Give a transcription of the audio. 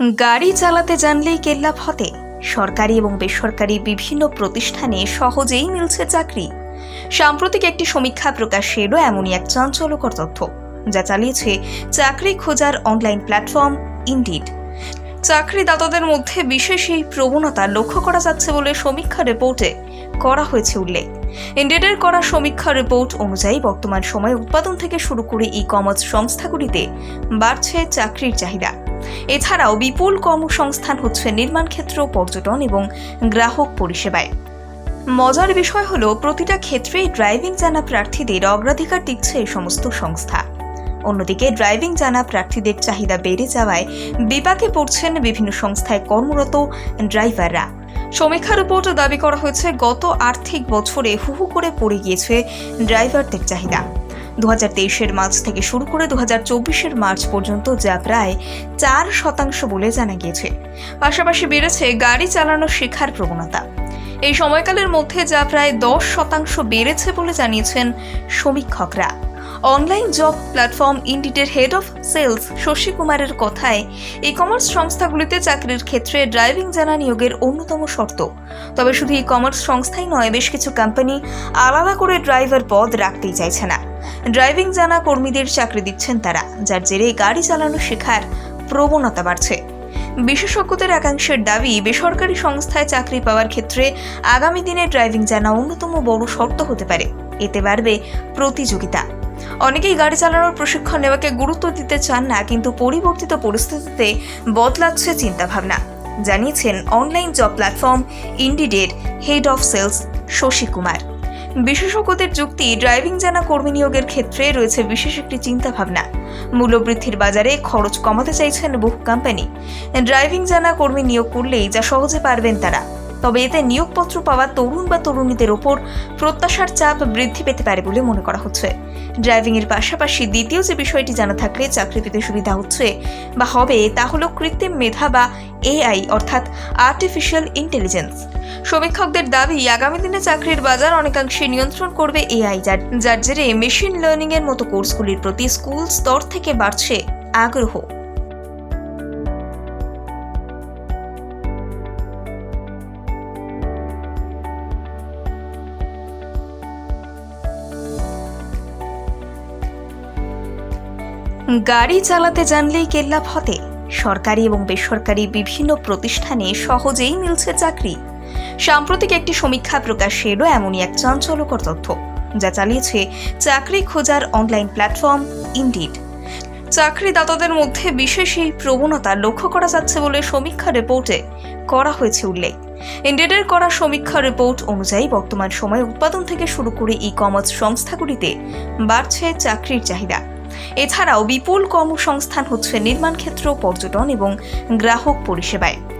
গাড়ি চালাতে জানলেই কেল্লা ফতে সরকারি এবং বেসরকারি বিভিন্ন প্রতিষ্ঠানে সহজেই মিলছে চাকরি। সাম্প্রতিক একটি সমীক্ষা প্রকাশ্যে এলো এমনই এক চাঞ্চল্যকর তথ্য, যা চালিয়েছে চাকরি খোঁজার অনলাইন প্ল্যাটফর্ম ইন্ডিড। চাকরিদাতাদের মধ্যে বিশেষ এই প্রবণতা লক্ষ্য করা যাচ্ছে বলে সমীক্ষা রিপোর্টে করা হয়েছে উল্লেখ। ইন্ডিডের করা সমীক্ষা রিপোর্ট অনুযায়ী বর্তমান সময়ে উৎপাদন থেকে শুরু করে ই কমার্স সংস্থাগুলিতে বাড়ছে চাকরির চাহিদা। এছাড়াও বিপুল কর্মসংস্থান হচ্ছে নির্মাণ ক্ষেত্র, পর্যটন এবং গ্রাহক পরিষেবায়। মজার বিষয় হলো, প্রতিটা ক্ষেত্রেই ড্রাইভিং জানা প্রার্থীদের অগ্রাধিকার দিচ্ছে এই সমস্ত সংস্থা। অন্যদিকে, ড্রাইভিং জানা প্রার্থীদের চাহিদা বেড়ে যাওয়ায় বিপাকে পড়ছেন বিভিন্ন সংস্থায় কর্মরত ড্রাইভাররা। সমীক্ষা রিপোর্টে দাবি করা হয়েছে, গত আর্থিক বছরে হুহু করে পড়ে গিয়েছে ড্রাইভারদের চাহিদা। দু হাজার তেইশের মার্চ থেকে শুরু করে দু হাজার চব্বিশের মার্চ পর্যন্ত যা প্রায় চার শতাংশ বলে জানা গিয়েছে। পাশাপাশি বেড়েছে গাড়ি চালানো শেখার প্রবণতা। এই সময়কালের মধ্যে যা প্রায় দশ শতাংশ বেড়েছে বলে জানিয়েছেন সমীক্ষকরা। অনলাইন জব প্ল্যাটফর্ম ইন্ডিটের হেড অফ সেলস শশী কুমারের কথায় ই কমার্স সংস্থাগুলিতে চাকরির ক্ষেত্রে ড্রাইভিং জানা নিয়োগের অন্যতম শর্ত। তবে শুধু ই কমার্স সংস্থাই নয়, বেশ কিছু কোম্পানি আলাদা করে ড্রাইভার পদ রাখতেই চাইছে না। ড্রাইভিং জানা কর্মীদের চাকরি দিচ্ছেন তারা, যার জেরে গাড়ি চালানো শেখার প্রবণতা বাড়ছে। বিশেষজ্ঞদের একাংশের দাবি, বেসরকারি সংস্থায় চাকরি পাওয়ার ক্ষেত্রে আগামী দিনে ড্রাইভিং জানা অন্যতম বড় শর্ত হতে পারে। এতে বাড়বে প্রতিযোগিতা। অনেকেই গাড়ি চালানোর প্রশিক্ষণ নেওয়াকে গুরুত্ব দিতে চান না, কিন্তু পরিবর্তিত পরিস্থিতিতে বদলাচ্ছে চিন্তাভাবনা। জানিয়েছেন online job platform ইন্ডিডের head of sales Shashi Kumar. বিশেষজ্ঞদের যুক্তি, ড্রাইভিং জানা কর্মী নিয়োগের ক্ষেত্রে রয়েছে বিশেষ একটি চিন্তাভাবনা। মূল্যবৃদ্ধির বাজারে খরচ কমাতে চাইছেন বহু কোম্পানি। ড্রাইভিং জানা কর্মী নিয়োগ করলেই যা সহজে পারবেন তারা। তবে এতে নিয়োগপত্র পাওয়া তরুণ বা তরুণীদের ওপর প্রত্যাশার চাপ বৃদ্ধি পেতে পারে বলে মনে করা হচ্ছে। ড্রাইভিং এর পাশাপাশি দ্বিতীয় যে বিষয়টি জানা থাকলে চাকরি পেতে সুবিধা হচ্ছে বা হবে তা হলো কৃত্রিম মেধা বা এআই, অর্থাৎ আর্টিফিশিয়াল ইন্টেলিজেন্স সমীক্ষকদের দাবি, আগামী দিনে চাকরির বাজার অনেকাংশে নিয়ন্ত্রণ করবে এআই, যার যার জেরে মেশিন লার্নিং এর মতো কোর্সগুলির প্রতি স্কুল স্তর থেকে বাড়ছে আগ্রহ। গাড়ি চালাতে জানলেই কেল্লা ফতে সরকারি এবং বেসরকারি বিভিন্ন প্রতিষ্ঠানে সহজেই মিলছে চাকরি। সাম্প্রতিক একটি সমীক্ষা প্রকাশ্যে এলো এমনই এক চাঞ্চল্যকর তথ্য, যা চালিয়েছে চাকরি খোঁজার অনলাইন প্ল্যাটফর্ম ইন্ডিড। চাকরিদাতাদের মধ্যে বিশেষ এই প্রবণতা লক্ষ্য করা যাচ্ছে বলে সমীক্ষা রিপোর্টে করা হয়েছে উল্লেখ। ইন্ডিডের করা সমীক্ষা রিপোর্ট অনুযায়ী বর্তমান সময়ে উৎপাদন থেকে শুরু করে ই কমার্স সংস্থাগুলিতে বাড়ছে চাকরির চাহিদা। এছাড়াও বিপুল কর্মসংস্থান হচ্ছে নির্মাণ ক্ষেত্র পর্যটন এবং গ্রাহক পরিষেবায়।